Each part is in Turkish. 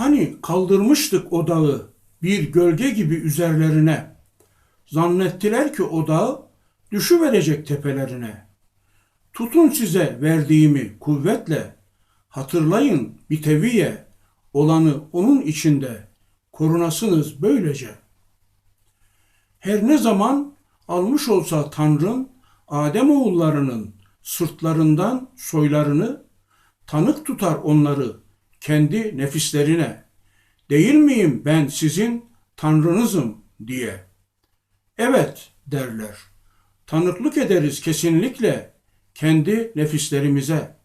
Hani kaldırmıştık o dağı bir gölge gibi üzerlerine. Zannettiler ki o dağ düşüverecek tepelerine. Tutun size verdiğimi kuvvetle, hatırlayın bir teviye, olanı onun içinde, korunasınız böylece. Her ne zaman almış olsa Tanrım Adem oğullarının sırtlarından soylarını tanık tutar onları kendi nefislerine. Değil miyim ben sizin Tanrınızım diye. Evet derler. Tanıklık ederiz kesinlikle kendi nefislerimize.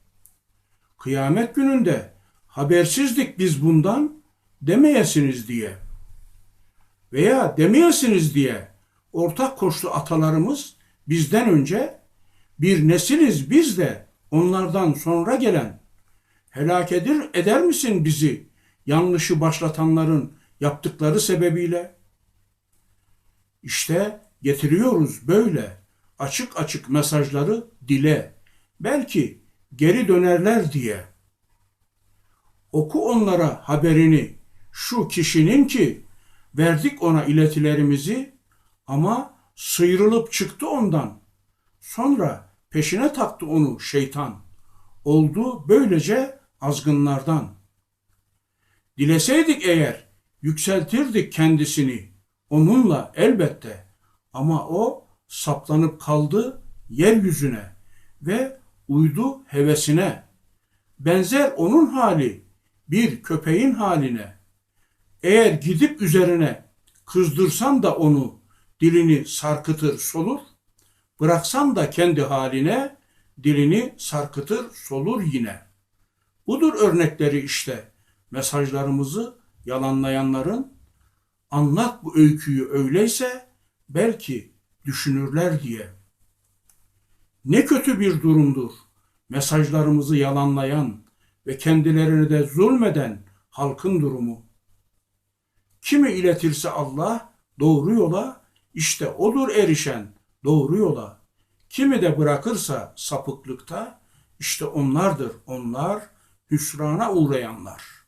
Kıyamet gününde habersizdik biz bundan demeyesiniz diye. Veya demeyesiniz diye ortak koştu atalarımız bizden önce bir nesiliz biz de onlardan sonra gelen. Helak edir, eder misin bizi yanlışı başlatanların yaptıkları sebebiyle? İşte getiriyoruz böyle açık açık mesajları dile. Belki geri dönerler diye. Oku onlara haberini şu kişinin ki verdik ona iletilerimizi ama sıyrılıp çıktı ondan. Sonra peşine taktı onu şeytan. Oldu böylece azgınlardan. Dileseydik eğer yükseltirdik kendisini onunla elbette ama o saplanıp kaldı yeryüzüne ve uydu hevesine. Benzer onun hali bir köpeğin haline. Eğer gidip üzerine kızdırsan da onu dilini sarkıtır solur, bıraksan da kendi haline dilini sarkıtır solur yine. Budur örnekleri işte mesajlarımızı yalanlayanların anlat bu öyküyü öyleyse belki düşünürler diye. Ne kötü bir durumdur mesajlarımızı yalanlayan ve kendilerine de zulmeden halkın durumu. Kimi iletirse Allah doğru yola işte odur erişen doğru yola. Kimi de bırakırsa sapıklıkta işte onlardır onlar hüsrana uğrayanlar.